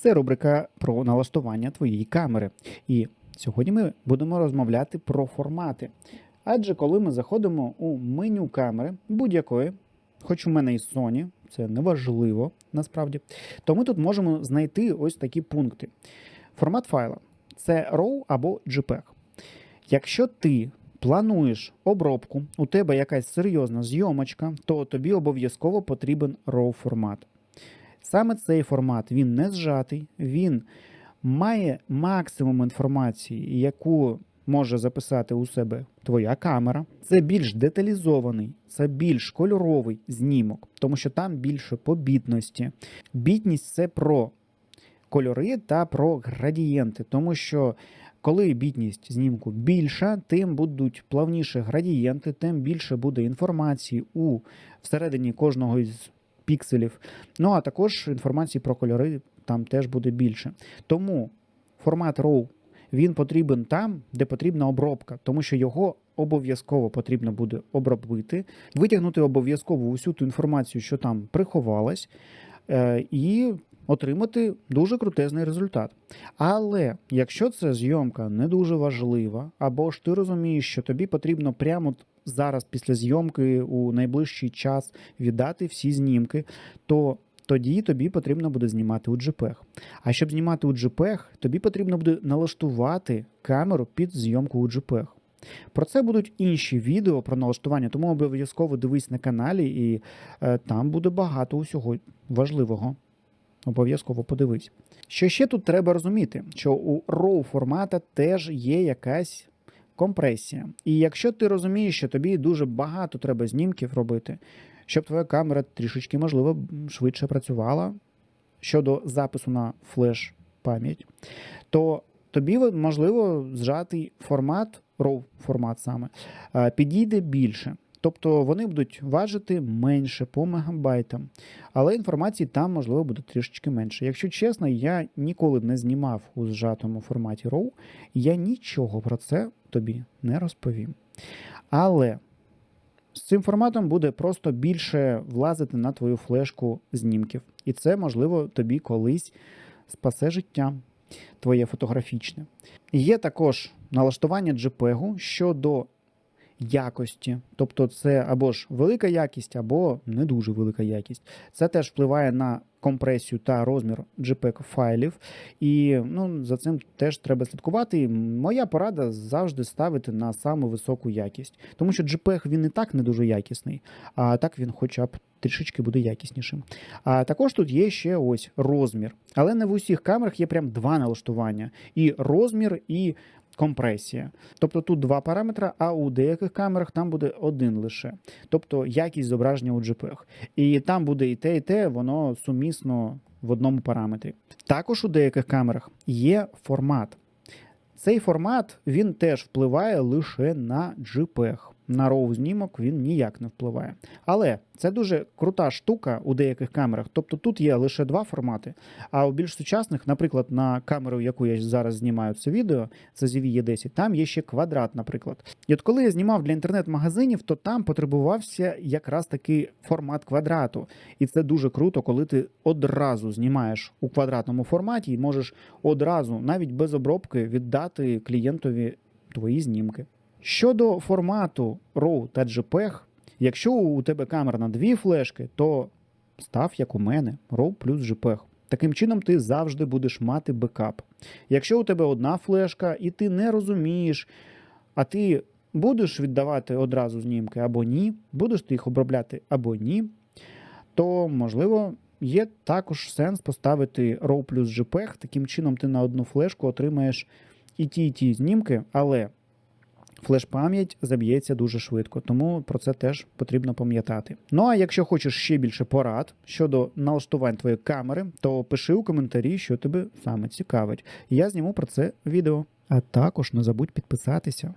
Це рубрика про налаштування твоєї камери. І сьогодні ми будемо розмовляти про формати. Адже коли ми заходимо у меню камери будь-якої, хоч у мене і Sony, це не важливо насправді, то ми тут можемо знайти ось такі пункти. Формат файла це RAW або JPEG. Якщо ти плануєш обробку, у тебе якась серйозна зйомочка, то тобі обов'язково потрібен RAW формат. Саме цей формат він не зжатий, він має максимум інформації, яку може записати у себе твоя камера. Це більш деталізований, це більш кольоровий знімок, тому що там більше побітності. Бітність це про кольори та про градієнти, тому що коли бітність знімку більша, тим будуть плавніші градієнти, тим більше буде інформації у всередині кожного із пікселів. Ну а також інформації про кольори там теж буде більше. Тому формат RAW він потрібен там, де потрібна обробка, тому що його обов'язково потрібно буде обробити, витягнути обов'язково усю ту інформацію, що там приховалась, е, і отримати дуже крутезний результат. Але якщо це зйомка не дуже важлива, або ж ти розумієш, що тобі потрібно прямо зараз після зйомки у найближчий час віддати всі знімки, то тоді тобі потрібно буде знімати у JPEG. А щоб знімати у JPEG, тобі потрібно буде налаштувати камеру під зйомку у JPEG. Про це будуть інші відео про налаштування, тому обов'язково дивись на каналі, і е, там буде багато усього важливого. Обов'язково подивись. Що ще тут треба розуміти, що у RAW формата теж є якась компресія. І якщо ти розумієш, що тобі дуже багато треба знімків робити, щоб твоя камера трішечки, можливо, швидше працювала щодо запису на флеш пам'ять, то тобі можливо зжатий формат, RAW формат саме, підійде більше. Тобто вони будуть важити менше по мегабайтам, але інформації там, можливо, буде трішечки менше. Якщо чесно, я ніколи не знімав у зжатому форматі RAW, я нічого про це тобі не розповім. Але з цим форматом буде просто більше влазити на твою флешку знімків. І це, можливо, тобі колись спасе життя твоє фотографічне. Є також налаштування JPEG щодо якості, тобто це або ж велика якість, або не дуже велика якість. Це теж впливає на компресію та розмір JPEG файлів, і ну, за цим теж треба слідкувати. Моя порада завжди ставити на саму високу якість, тому що JPEG він і так не дуже якісний, а так він хоча б трішечки буде якіснішим. А також тут є ще ось розмір, але не в усіх камерах є прям два налаштування: і розмір, і компресія. Тобто тут два параметри, а у деяких камерах там буде один лише. Тобто якість зображення у JPEG. І там буде і те, і те, воно сумісно в одному параметрі. Також у деяких камерах є формат. Цей формат він теж впливає лише на JPEG. На RAW знімок він ніяк не впливає. Але це дуже крута штука у деяких камерах. Тобто тут є лише два формати. А у більш сучасних, наприклад, на камеру, яку я зараз знімаю це відео, це ZV E10, там є ще квадрат, наприклад. І от коли я знімав для інтернет-магазинів, то там потребувався якраз такий формат квадрату. І це дуже круто, коли ти одразу знімаєш у квадратному форматі і можеш одразу, навіть без обробки, віддати клієнтові твої знімки. Щодо формату RAW та JPEG, якщо у тебе камера на дві флешки, то став як у мене RAW плюс JPEG. Таким чином, ти завжди будеш мати бекап. Якщо у тебе одна флешка і ти не розумієш, а ти будеш віддавати одразу знімки або ні, будеш ти їх обробляти або ні, то можливо. Є також сенс поставити RAW плюс JPEG. Таким чином, ти на одну флешку отримаєш і ті, і ті знімки, але флеш-пам'ять заб'ється дуже швидко, тому про це теж потрібно пам'ятати. Ну а якщо хочеш ще більше порад щодо налаштувань твоєї камери, то пиши у коментарі, що тебе саме цікавить. Я зніму про це відео. А також не забудь підписатися.